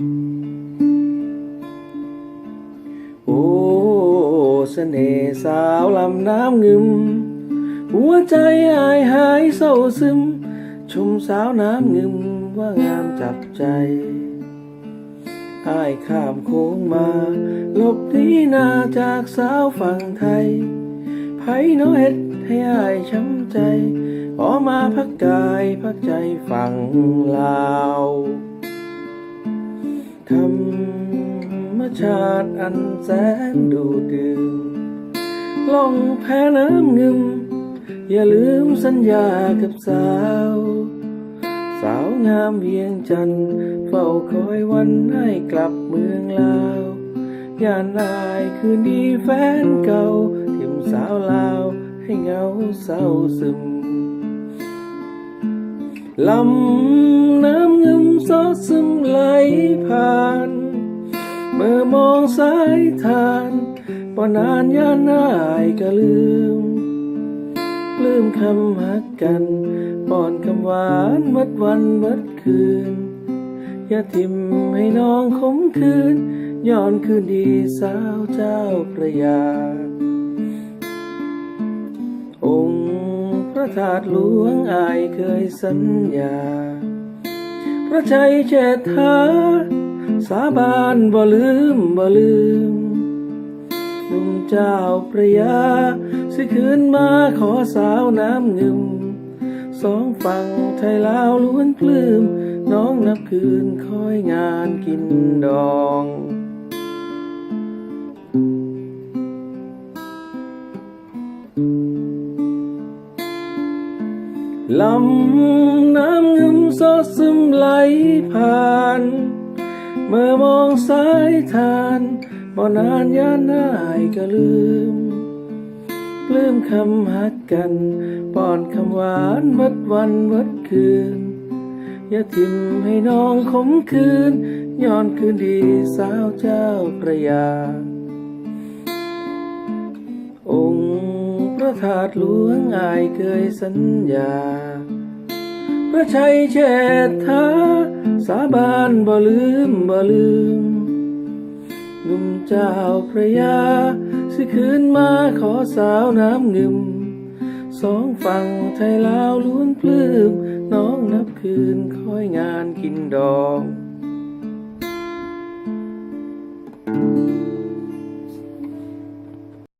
โอ้เสน่ห์สาวลำน้ำงึม หัวใจอายหายเศร้าซึม ชมสาวน้ำงึมว่างามจับใจอายข้ามโค้งมาหลบหนีหนาจากสาวฝั่งไทยไผโนเฮ็ดให้อายช้ำใจ ขอมาพักกายพักใจฝั่งลาว ธรรมชาติอันแสนดูดื่มลองแพ้น้ำงึม อย่าลืมสัญญากับสาว สาวงามเวียงจันทร์เฝ้าคอยวันให้กลับเมืองลาวย่านายคืนดีแฟนเก่าทิมสาวลาวให้เงาเศร้าซึมลำน้ สายทานปอนานย่านายก็ลืม ลืมคำหักกันป้อนคำหวานมัดวันมัดคืน อย่าทิมให้น้องคมคืน ย้อนคืนดีสาวเจ้าพระยา องค์พระธาตุหลวงอายเคยสัญญา พระชัยเชษฐา สาบานบ่ลืมบ่ลืมหนุ่มเจ้าพระยา สิคืนมาขอสาวน้ำงึมสองฝั่งไทยลาวล้วนปลื้ม น้องนับคืนคอยงานกินดองลำน้ำงึม เมื่อมองสายทานบ่นานยานนายก็ลืม ลืมคำหักกันป้อนคำหวานวัดวันวัดคืน อย่าทิมให้น้องขมคืน ย้อนคืนดีสาวเจ้าพระยา องค์พระธาตุหลวงอายเคยสัญญา พระชัยเชษฐา สาบานบ่ลืมบ่ลืมหนุ่มเจ้าพระยา สิคืนมาขอสาวน้ำงึม สองฝั่งไทยลาวล้วนปลื้ม น้องนับคืนคอยงานกินดอง